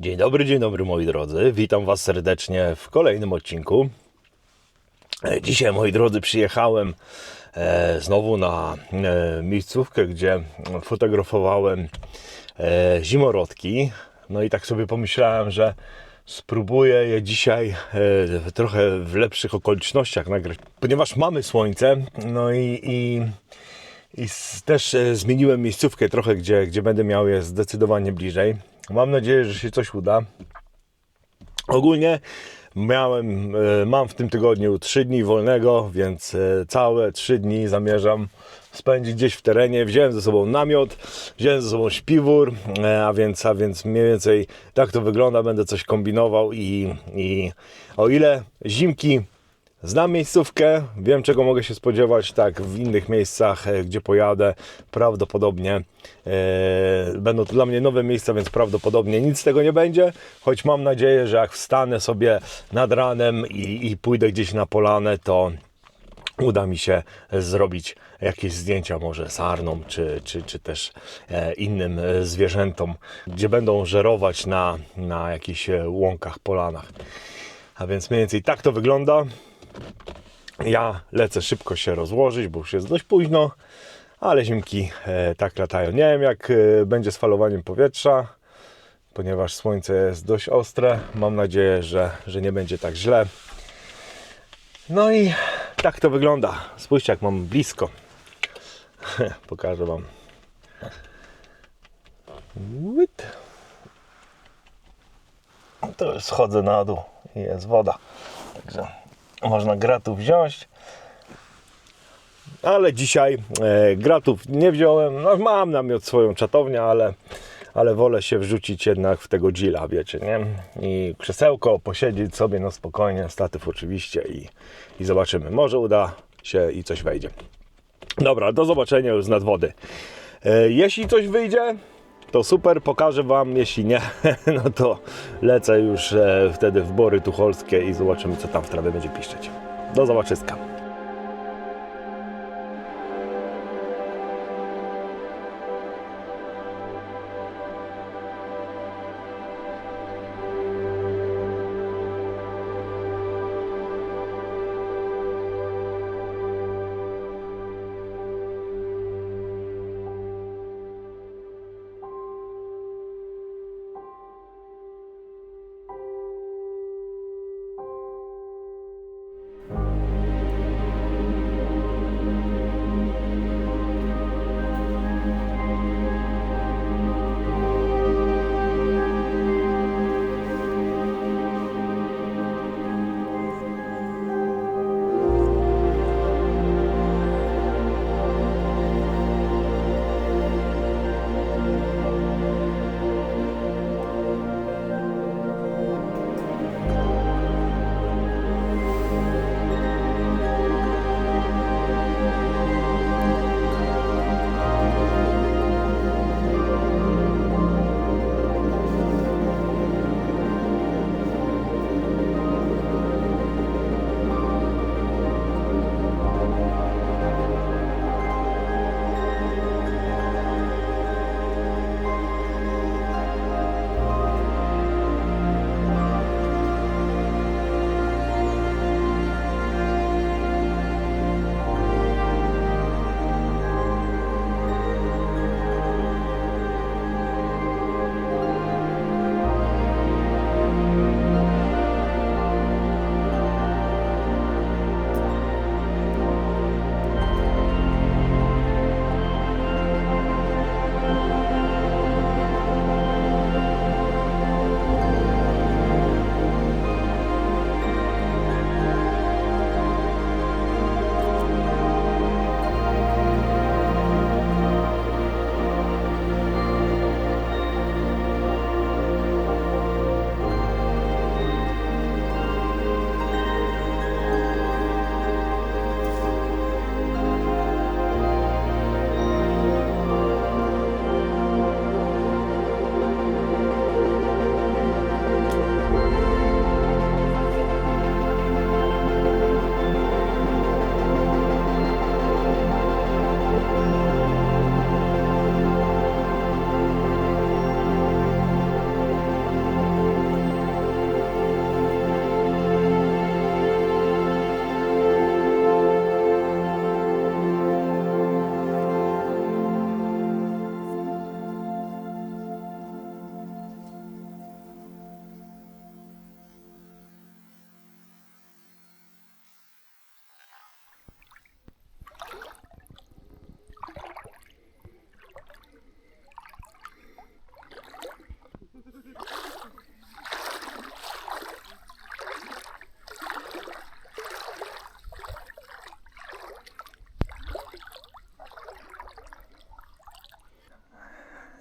Dzień dobry, dzień dobry moi drodzy. Witam Was serdecznie w kolejnym odcinku. E, Dzisiaj, moi drodzy, przyjechałem e, znowu na e, miejscówkę, gdzie fotografowałem zimorodki. No i tak sobie pomyślałem, że spróbuję je dzisiaj trochę w lepszych okolicznościach nagrać, ponieważ mamy słońce. No i, i i też zmieniłem miejscówkę trochę, gdzie, gdzie będę miał je zdecydowanie bliżej. Mam nadzieję, że się coś uda. Ogólnie miałem, e, mam w tym tygodniu 3 dni wolnego, więc e, całe 3 dni zamierzam spędzić gdzieś w terenie. Wziąłem ze sobą namiot, wziąłem ze sobą śpiwór, e, a więc, a więc mniej więcej tak to wygląda. Będę coś kombinował i, i o ile zimki Znam miejscówkę, wiem czego mogę się spodziewać, tak, w innych miejscach, e, gdzie pojadę, prawdopodobnie e, będą to dla mnie nowe miejsca, więc prawdopodobnie nic z tego nie będzie, choć mam nadzieję, że jak wstanę sobie nad ranem i, i pójdę gdzieś na polanę, to uda mi się zrobić jakieś zdjęcia może sarną, czy, czy, czy też e, innym zwierzętom, gdzie będą żerować na, na jakichś łąkach, polanach. A więc mniej więcej tak to wygląda. Ja lecę szybko się rozłożyć, bo już jest dość późno, ale zimki e, tak latają. Nie wiem, jak e, będzie z falowaniem powietrza, ponieważ słońce jest dość ostre. Mam nadzieję, że, że nie będzie tak źle. No i tak to wygląda. Spójrzcie, jak mam blisko. Pokażę Wam. To już schodzę na dół i jest woda. Także można gratów wziąć. Ale dzisiaj e, gratów nie wziąłem. No, mam namiot swoją czatownię, ale, ale wolę się wrzucić jednak w tego gilla, wiecie, nie? I krzesełko, posiedzieć sobie no spokojnie, statyw oczywiście i, i zobaczymy. Może uda się i coś wejdzie. Dobra, do zobaczenia już z nad wody. E, jeśli coś wyjdzie, to super, pokażę Wam. Jeśli nie, no to lecę już e, wtedy w bory tucholskie i zobaczymy, co tam w trawie będzie piszczeć. Do zobaczyska.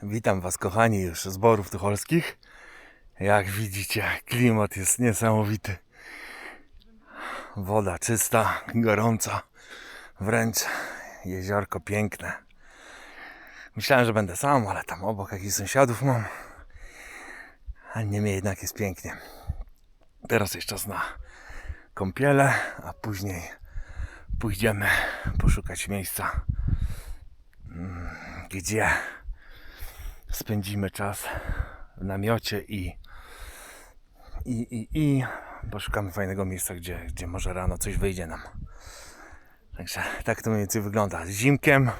Witam Was, kochani, już z Borów Tucholskich. Jak widzicie, klimat jest niesamowity. Woda czysta, gorąca, wręcz jeziorko piękne. Myślałem, że będę sam, ale tam obok jakichś sąsiadów mam. A niemniej jednak jest pięknie. Teraz jest czas na kąpiele, a później pójdziemy poszukać miejsca, mm, gdzie spędzimy czas w namiocie i, i, i, i poszukamy fajnego miejsca, gdzie, gdzie może rano coś wyjdzie nam. Także tak to mniej więcej wygląda. Z zimkiem,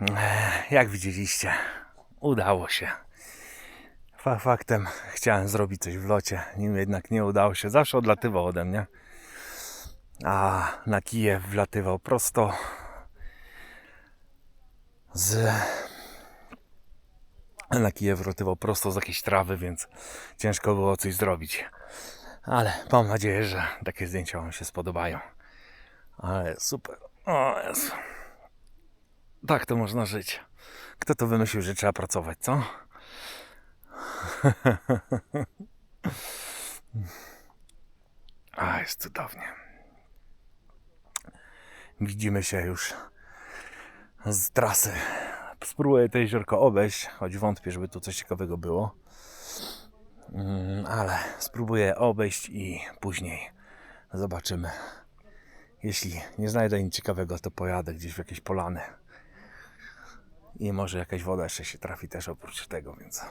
eh, jak widzieliście, udało się. Fa- Faktem chciałem zrobić coś w locie, nim jednak nie udało się. Zawsze odlatywał ode mnie. A na Kijew wlatywał prosto z. Na Kijew wlatywał prosto z jakiejś trawy, więc ciężko było coś zrobić. Ale mam nadzieję, że takie zdjęcia Wam się spodobają. Ale super. O Jezu. Tak to można żyć. Kto to wymyślił, że trzeba pracować, co? A, jest cudownie. Widzimy się już z trasy. Spróbuję to jeziorko obejść, choć wątpię, żeby tu coś ciekawego było. Mm, Ale spróbuję obejść i później zobaczymy. Jeśli nie znajdę nic ciekawego, to pojadę gdzieś w jakieś polany. I może jakaś woda jeszcze się trafi też oprócz tego, więc...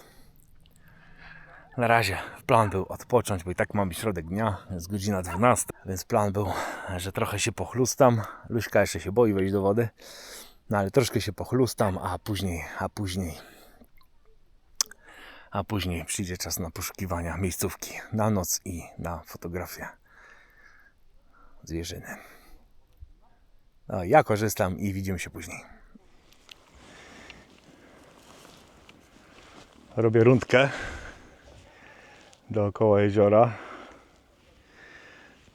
Na razie plan był odpocząć, bo i tak mam środek dnia, jest godzina 12, więc plan był, że trochę się pochlustam. Luśka jeszcze się boi wejść do wody, no ale troszkę się pochlustam, a później, a później, a później przyjdzie czas na poszukiwania miejscówki na noc i na fotografię zwierzyny. No, ja korzystam i widzimy się później. Robię rundkę dookoła jeziora.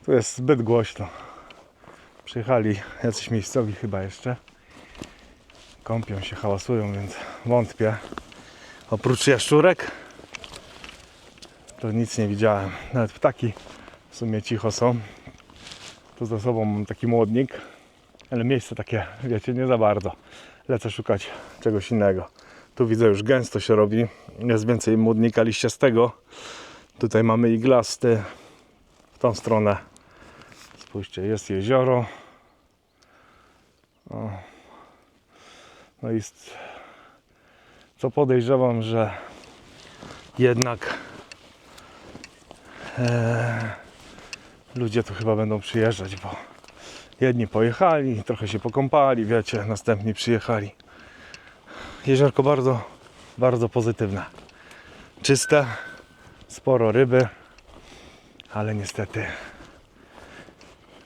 Tu jest zbyt głośno. Przyjechali jacyś miejscowi chyba jeszcze. Kąpią się, hałasują, więc wątpię. Oprócz jaszczurek to nic nie widziałem. Nawet ptaki w sumie cicho są. Tu za sobą mam taki młodnik, ale miejsce takie, wiecie, nie za bardzo. Lecę szukać czegoś innego. Tu widzę już gęsto się robi. Jest więcej młodnika liściastego. Tutaj mamy iglasty. W tą stronę. Spójrzcie, jest jezioro. O. No i co podejrzewam, że jednak e, ludzie tu chyba będą przyjeżdżać, bo jedni pojechali, trochę się pokąpali, wiecie, następni przyjechali. Jeziorko bardzo, bardzo pozytywne. Czyste, sporo ryby, ale niestety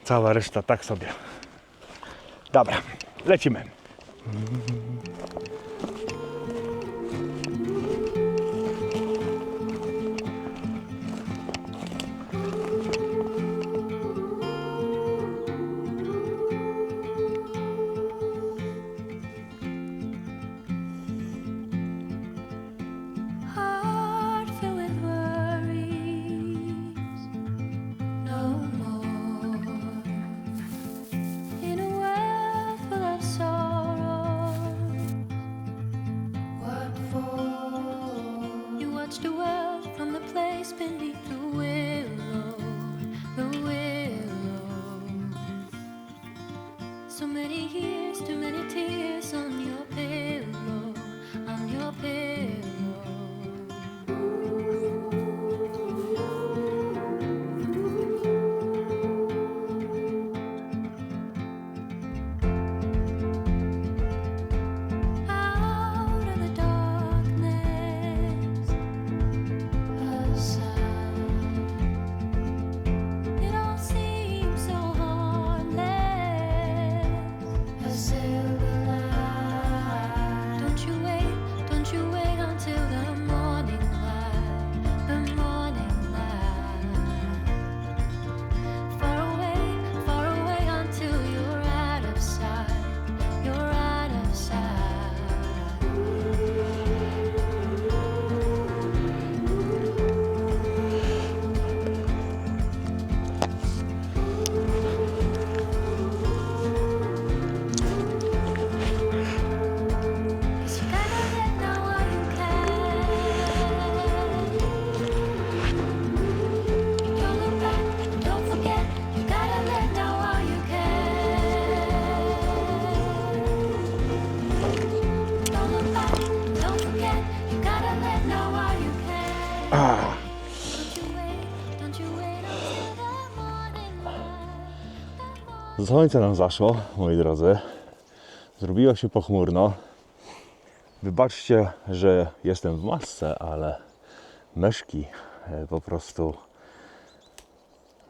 cała reszta tak sobie. Dobra, lecimy. Mm-hmm. Słońce nam zaszło, moi drodzy. Zrobiło się pochmurno. Wybaczcie, że jestem w masce, ale myszki e, po prostu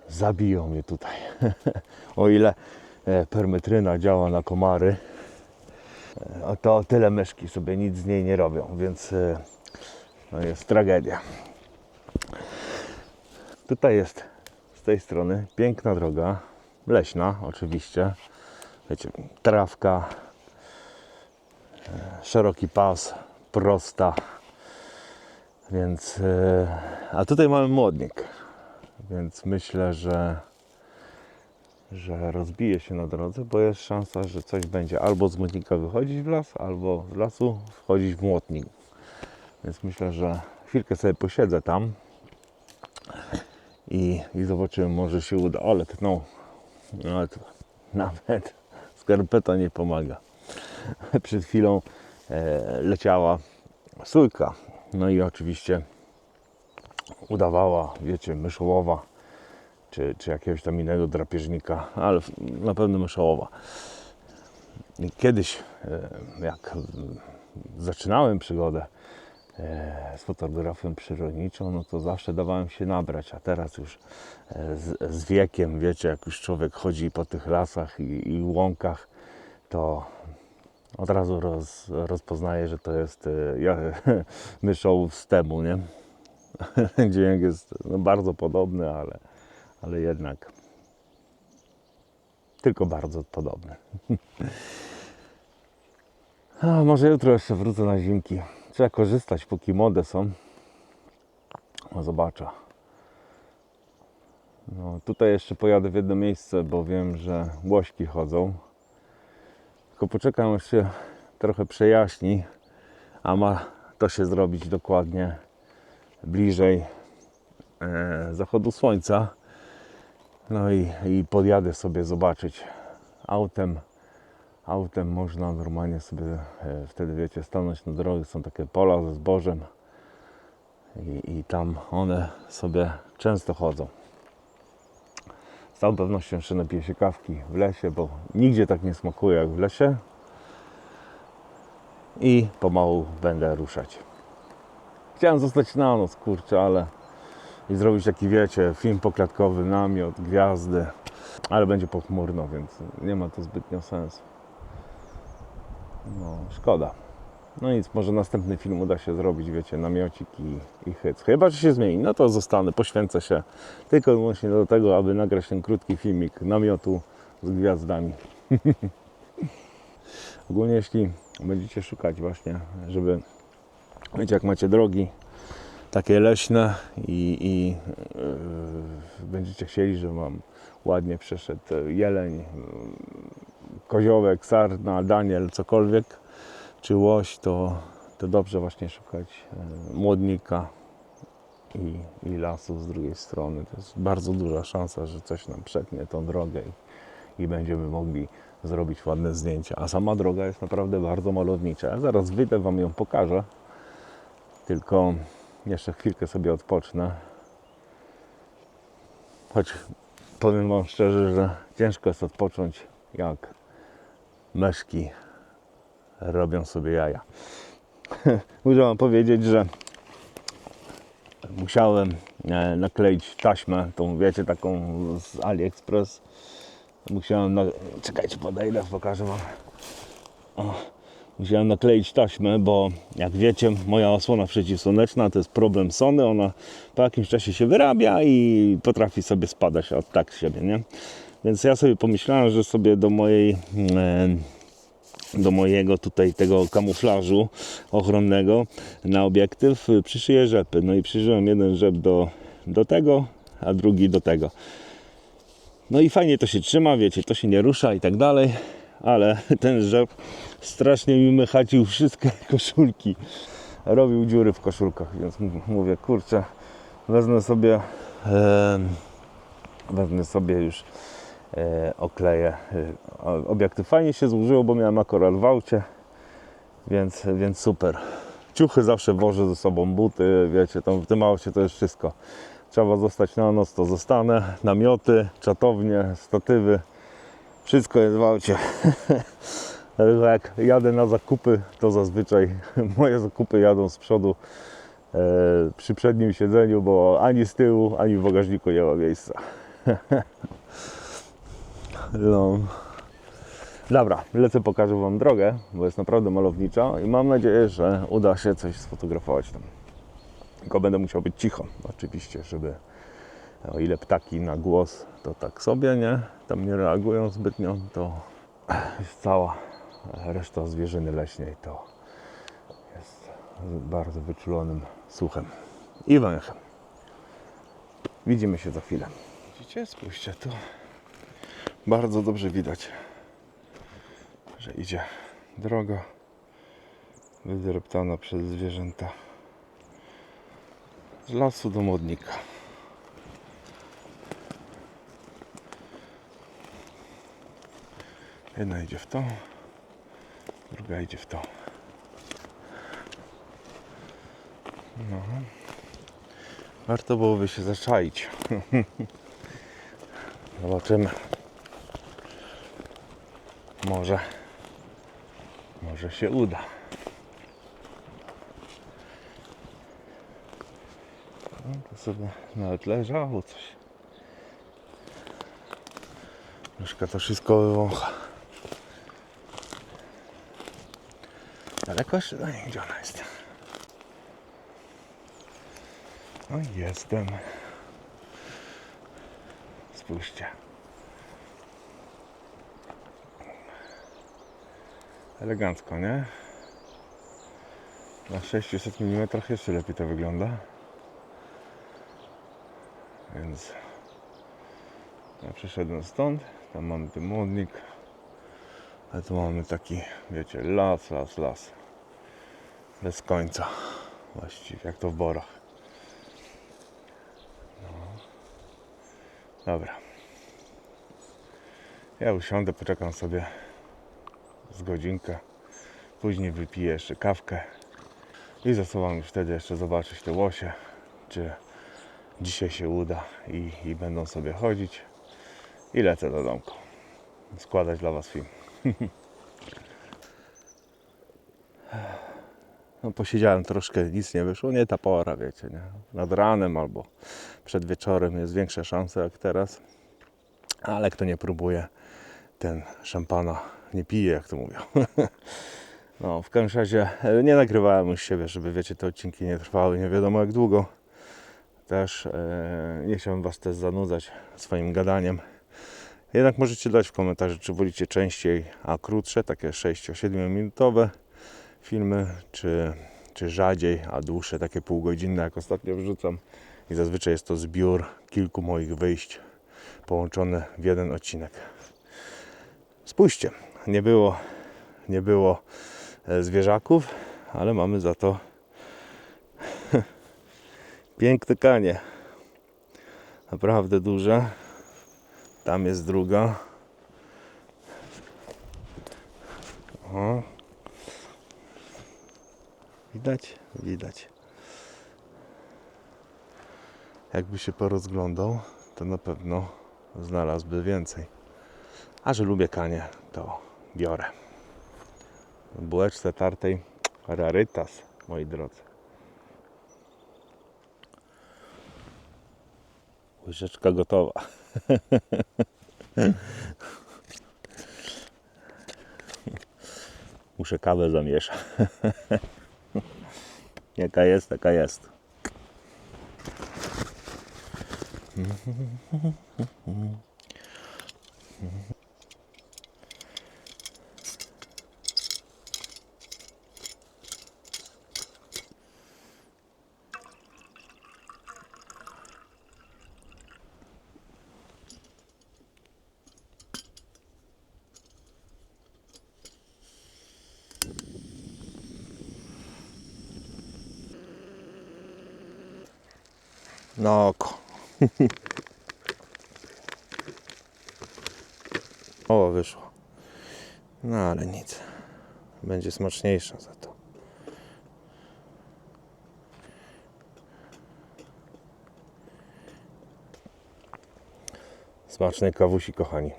zabiją mnie tutaj. o ile e, permetryna działa na komary, e, to tyle myszki sobie nic z niej nie robią, więc no jest tragedia. Tutaj jest z tej strony piękna droga, leśna oczywiście. Wiecie, trawka, e, szeroki pas, prosta. Więc, e, a tutaj mamy młodnik, więc myślę, że, że rozbije się na drodze, bo jest szansa, że coś będzie albo z młodnika wychodzić w las, albo z lasu wchodzić w młotnik. Więc myślę, że chwilkę sobie posiedzę tam i, i zobaczymy, może się uda. Ale tnął. No to nawet skarpeta nie pomaga. Przed chwilą e, leciała sójka. No i oczywiście udawała, wiecie, myszołowa czy, czy jakiegoś tam innego drapieżnika, ale na pewno myszołowa. Kiedyś, e, jak mm, zaczynałem przygodę z fotografią przyrodniczą, no to zawsze dawałem się nabrać, a teraz już e, z, z wiekiem, wiecie, jak już człowiek chodzi po tych lasach i, i łąkach, to od razu roz, rozpoznaje, że to jest e, ja, myszołów z temu, nie? Dźwięk jest no, bardzo podobny, ale, ale jednak tylko bardzo podobny. A, może jutro jeszcze wrócę na zimki. Trzeba korzystać, póki młode są. No zobaczę. No, tutaj jeszcze pojadę w jedno miejsce, bo wiem, że łośki chodzą. Tylko poczekam, aż się trochę przejaśni, a ma to się zrobić dokładnie bliżej e, zachodu słońca. No i, i podjadę sobie zobaczyć autem. Autem można normalnie sobie e, wtedy, wiecie, stanąć na drodze. Są takie pola ze zbożem i, i tam one sobie często chodzą. Z całą pewnością jeszcze napiję się kawki w lesie, bo nigdzie tak nie smakuje jak w lesie. I pomału będę ruszać. Chciałem zostać na noc, kurczę, ale i zrobić taki, wiecie, film poklatkowy, namiot, gwiazdy, ale będzie pochmurno, więc nie ma to zbytnio sensu. No, szkoda. No nic, może następny film uda się zrobić, wiecie, namiocik i, i hyc. Chyba, że się zmieni, no to zostanę, poświęcę się tylko i wyłącznie do tego, aby nagrać ten krótki filmik namiotu z gwiazdami. Ogólnie jeśli będziecie szukać właśnie, żeby, wiecie, jak macie drogi takie leśne i, i yy, będziecie chcieli, żeby wam ładnie przeszedł jeleń, yy, koziołek, sarna, daniel, cokolwiek, czy łoś, to, to dobrze właśnie szukać yy, młodnika i, i lasu z drugiej strony. To jest bardzo duża szansa, że coś nam przetnie tą drogę i, i będziemy mogli zrobić ładne zdjęcia. A sama droga jest naprawdę bardzo malownicza. Ja zaraz wyjdę, Wam ją pokażę. Tylko jeszcze chwilkę sobie odpocznę. Choć powiem Wam szczerze, że ciężko jest odpocząć, jak myszki robią sobie jaja. Muszę Wam powiedzieć, że musiałem e, nakleić taśmę, tą wiecie, taką z AliExpress. Musiałem, na... czekajcie, podejdę, pokażę Wam. O, musiałem nakleić taśmę, bo jak wiecie, moja osłona przeciwsłoneczna to jest problem Sony. Ona po jakimś czasie się wyrabia i potrafi sobie spadać od tak siebie, nie? Więc ja sobie pomyślałem, że sobie do mojej e, do mojego tutaj tego kamuflażu ochronnego na obiektyw y, przyszyję rzepy. No i przyszyłem jeden rzep do, do tego, a drugi do tego. No i fajnie to się trzyma, wiecie, to się nie rusza i tak dalej, ale ten rzep strasznie mi mychacił wszystkie koszulki. Robił dziury w koszulkach, więc mówię, kurczę, wezmę sobie em, wezmę sobie już e, okleję e, obiektyw. Fajnie się złożyło, bo miałem akurat w aucie, więc, więc super. Ciuchy zawsze wożę ze sobą, buty, wiecie, tam w tym aucie to jest wszystko. Trzeba zostać na noc, to zostanę. Namioty, czatownie, statywy. Wszystko jest w aucie. Jak jadę na zakupy, to zazwyczaj moje zakupy jadą z przodu e, przy przednim siedzeniu, bo ani z tyłu, ani w bagażniku nie ma miejsca. No. Dobra, lecę, pokażę Wam drogę, bo jest naprawdę malownicza i mam nadzieję, że uda się coś sfotografować tam. Tylko będę musiał być cicho, oczywiście, żeby o ile ptaki na głos, to tak sobie, nie? Tam nie reagują zbytnio, to jest cała reszta zwierzyny leśnej, to jest bardzo wyczulonym słuchem i węchem. Widzimy się za chwilę. Widzicie? Spójrzcie tu. Bardzo dobrze widać, że idzie droga wydreptana przez zwierzęta z lasu do modnika. Jedna idzie w tą, druga idzie w tą. No. Warto byłoby się zaczaić. Zobaczymy. Może, może się uda. No, to sobie nawet leżało coś. Myszka to wszystko wywącha. Daleko jeszcze? No nie, gdzie ona jest? No jestem. Spójrzcie. Elegancko, nie? Na 600 mm jeszcze lepiej to wygląda. Więc ja przeszedłem stąd. Tam mamy ten modnik. A tu mamy taki, wiecie, las, las, las. Bez końca. Właściwie jak to w borach. No. Dobra. Ja usiądę, poczekam sobie z godzinkę. Później wypiję jeszcze kawkę. I zasuwam już wtedy jeszcze zobaczyć te łosie, czy dzisiaj się uda i, i będą sobie chodzić. I lecę do domku. Składać dla Was film. No, posiedziałem troszkę, nic nie wyszło. Nie ta pora, wiecie, nie? Nad ranem albo przed wieczorem jest większa szansa jak teraz. Ale kto nie próbuje, ten szampana nie pije, jak to mówią. No, w każdym razie e, nie nagrywałem już siebie, żeby wiecie, te odcinki nie trwały nie wiadomo jak długo. Też e, nie chciałbym Was też zanudzać swoim gadaniem. Jednak możecie dać w komentarzu, czy wolicie częściej, a krótsze, takie 6-7 minutowe filmy, czy, czy rzadziej, a dłuższe, takie półgodzinne, jak ostatnio wrzucam. I zazwyczaj jest to zbiór kilku moich wyjść połączone w jeden odcinek. Spójrzcie, nie było, nie było e, zwierzaków, ale mamy za to piękne kanie. Naprawdę duże. Tam jest druga. O. Widać? Widać. Jakby się porozglądał, to na pewno znalazłby więcej. A że lubię kanie, to biorę. W bułeczce tartej rarytas, moi drodzy. Łyżeczka gotowa. Muszę kawę zamieszać. Jaka jest, taka jest. na oko. o, wyszło. No ale nic. Będzie smaczniejsza za to. Smacznej kawusi, kochani.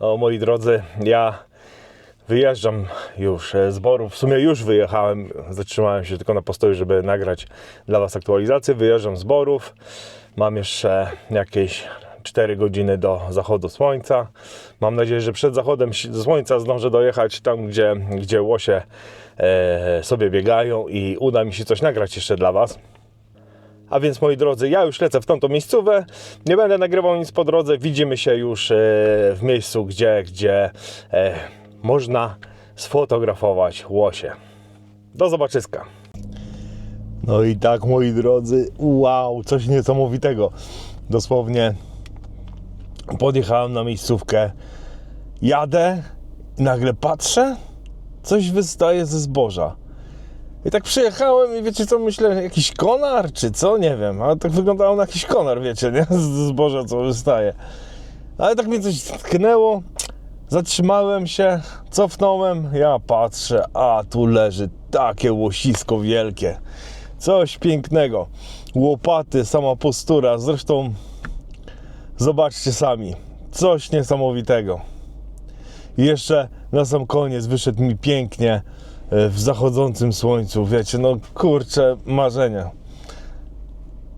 O, moi drodzy, ja wyjeżdżam już e, z Boru. W sumie już wyjechałem. Zatrzymałem się tylko na postoju, żeby nagrać dla Was aktualizację. Wyjeżdżam z Borów. Mam jeszcze jakieś 4 godziny do zachodu słońca. Mam nadzieję, że przed zachodem słońca zdążę dojechać tam, gdzie, gdzie łosie e, sobie biegają i uda mi się coś nagrać jeszcze dla Was. A więc moi drodzy, ja już lecę w tamtą miejscówę. Nie będę nagrywał nic po drodze. Widzimy się już e, w miejscu, gdzie, gdzie e, można sfotografować łosie. Do zobaczyska. No i tak, moi drodzy, wow, coś niesamowitego. Dosłownie podjechałem na miejscówkę, jadę i nagle patrzę, coś wystaje ze zboża. I tak przyjechałem i wiecie co, myślę, jakiś konar czy co, nie wiem, ale tak wyglądało na jakiś konar, wiecie, nie, z zboża co wystaje. Ale tak mnie coś tknęło, zatrzymałem się, cofnąłem, ja patrzę, a tu leży takie łosisko wielkie, coś pięknego, łopaty, sama postura, zresztą zobaczcie sami, coś niesamowitego. I jeszcze na sam koniec wyszedł mi pięknie e, w zachodzącym słońcu. Wiecie, no kurczę, marzenia.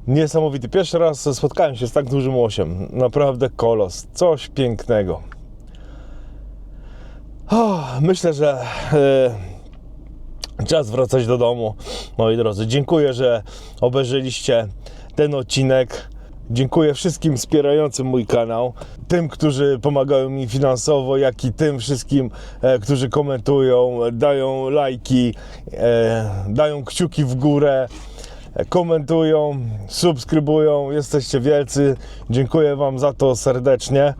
Niesamowity. Pierwszy raz spotkałem się z tak dużym łosiem. Naprawdę kolos. Coś pięknego. O, myślę, że e, czas wracać do domu. Moi drodzy, dziękuję, że obejrzeliście ten odcinek. Dziękuję wszystkim wspierającym mój kanał, tym, którzy pomagają mi finansowo, jak i tym wszystkim, e, którzy komentują, dają lajki, e, dają kciuki w górę, komentują, subskrybują. Jesteście wielcy. Dziękuję Wam za to serdecznie.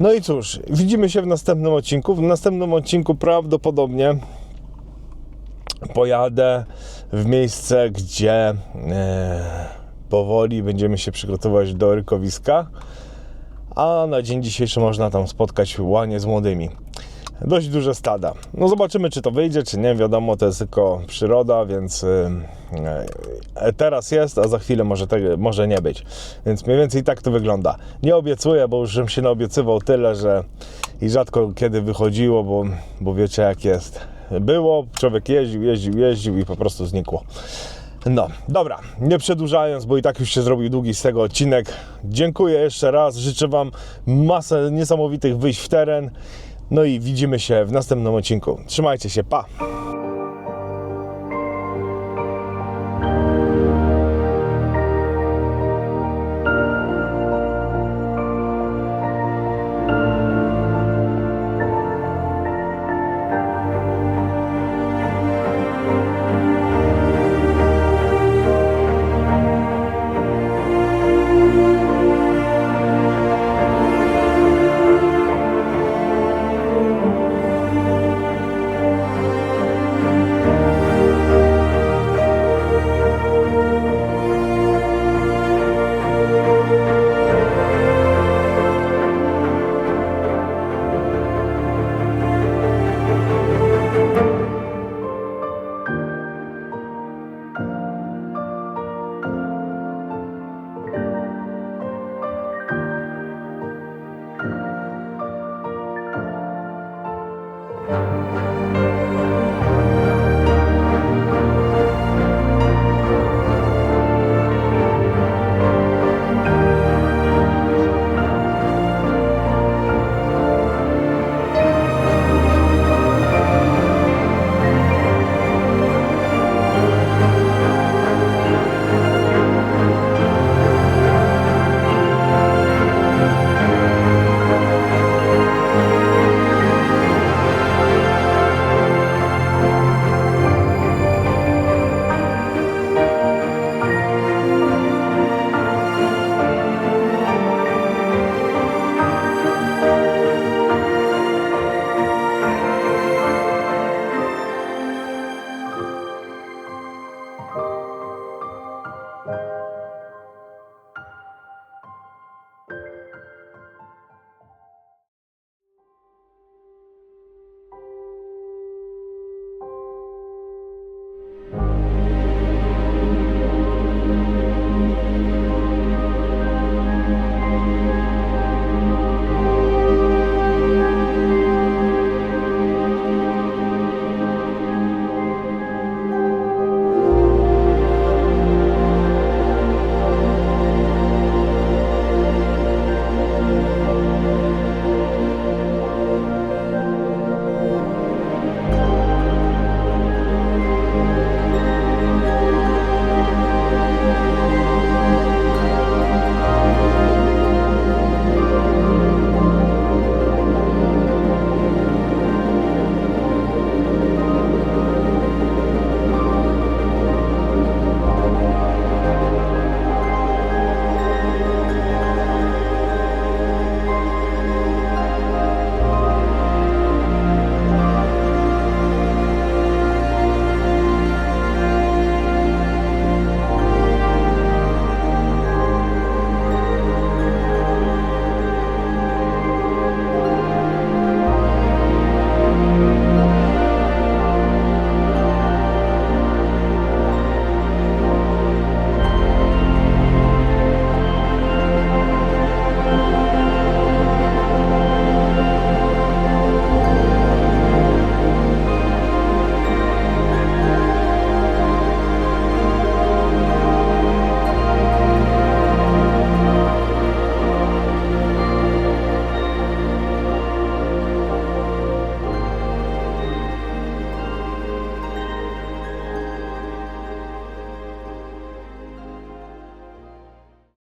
No i cóż, widzimy się w następnym odcinku. W następnym odcinku prawdopodobnie pojadę w miejsce, gdzie e, powoli będziemy się przygotować do rykowiska, a na dzień dzisiejszy można tam spotkać łanie z młodymi. Dość duże stada. No zobaczymy, czy to wyjdzie, czy nie. Wiadomo, to jest tylko przyroda, więc y, e, teraz jest, a za chwilę może, tego, może nie być. Więc mniej więcej tak to wygląda. Nie obiecuję, bo już żem się naobiecywał tyle, że i rzadko kiedy wychodziło, bo, bo wiecie jak jest. Było, człowiek jeździł, jeździł, jeździł i po prostu znikło. No, dobra, nie przedłużając, bo i tak już się zrobił długi z tego odcinek. Dziękuję jeszcze raz, życzę Wam masę niesamowitych wyjść w teren. No i widzimy się w następnym odcinku. Trzymajcie się, pa!